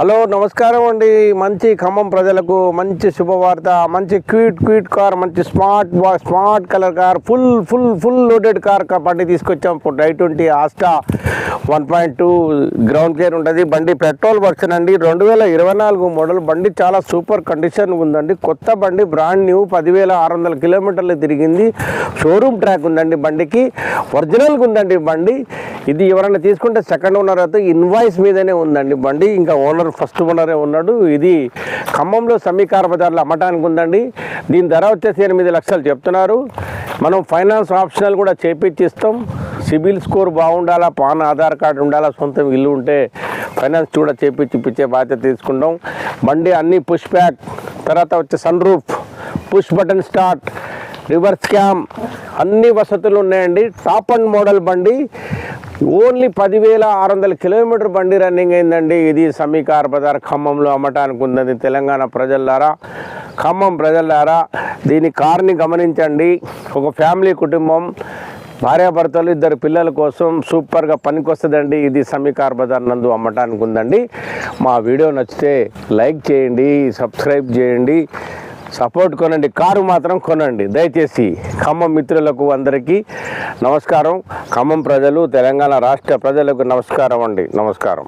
Hello నమస్కారం అండి. మంచి ఖమ్మం ప్రజలకు మంచి శుభవార్త మంచి క్యూట్ క్యూట్ కార్ మంచి smart smart colour car full full full loaded car బండి తీసుకొచ్చాం. ఇప్పుడు I twenty Asta. One point two ground clear ఉంటుంది బండి పెట్రోల్ వర్షన్ అండి. రెండు వేల ఇరవై నాలుగు మోడల్. బండి చాలా సూపర్ కండిషన్ ఉందండి. కొత్త బండి బ్రాండ్ న్యూ పదివేల ఆరు వందల కిలోమీటర్లు తిరిగింది. షోరూమ్ ట్రాక్ ఉందండి బండికి. ఒరిజినల్గా ఉందండి బండి. ఇది ఎవరైనా తీసుకుంటే సెకండ్ ఓనర్ అయితే ఇన్వాయిస్ మీదనే ఉందండి బండి. ఇంకా ఓనర్ ఫస్ట్ ఓనరే ఉన్నాడు. ఇది ఖమ్మంలో సమీకార బజార్లో అమ్మటానికి ఉందండి. దీని ధర వచ్చేసి ఎనిమిది లక్షలు చెప్తున్నారు. మనం ఫైనాన్స్ ఆప్షనల్ కూడా చేపించిస్తాం సిబిల్ స్కోర్ బాగుండాలా? పాన్ ఆధార్ కార్డు ఉండాలా? సొంతం ఇల్లు ఉంటే ఫైనాన్స్ కూడా చేపించి ఇప్పించే బాధ్యత తీసుకుంటాం. బండి అన్ని పుష్ బ్యాక్ తర్వాత వచ్చే sunroof. Push button start. Reverse cam. అన్ని వసతులు ఉన్నాయండి. టాప్ అండ్ మోడల్ బండి. ఓన్లీ పదివేల ఆరు వందల కిలోమీటర్ బండి రన్నింగ్ అయిందండి. ఇది సమీకార బజార్ ఖమ్మంలో అమ్మటానికి ఉన్నది తెలంగాణ ప్రజలారా ఖమ్మం ప్రజలారా దీని కార్ని గమనించండి. ఒక ఫ్యామిలీ కుటుంబం. భార్యాభర్తలు ఇద్దరు పిల్లల కోసం సూపర్గా పనికొస్తుందండి. ఇది సమీకార్ బజార్ నందు అమ్మటానికి ఉందండి మా వీడియో నచ్చితే లైక్ చేయండి సబ్స్క్రైబ్ చేయండి సపోర్ట్ కొనండి కారు మాత్రం కొనండి. దయచేసి ఖమ్మం మిత్రులకు అందరికీ నమస్కారం. ఖమ్మం ప్రజలు తెలంగాణ రాష్ట్ర ప్రజలకు నమస్కారం అండి. నమస్కారం.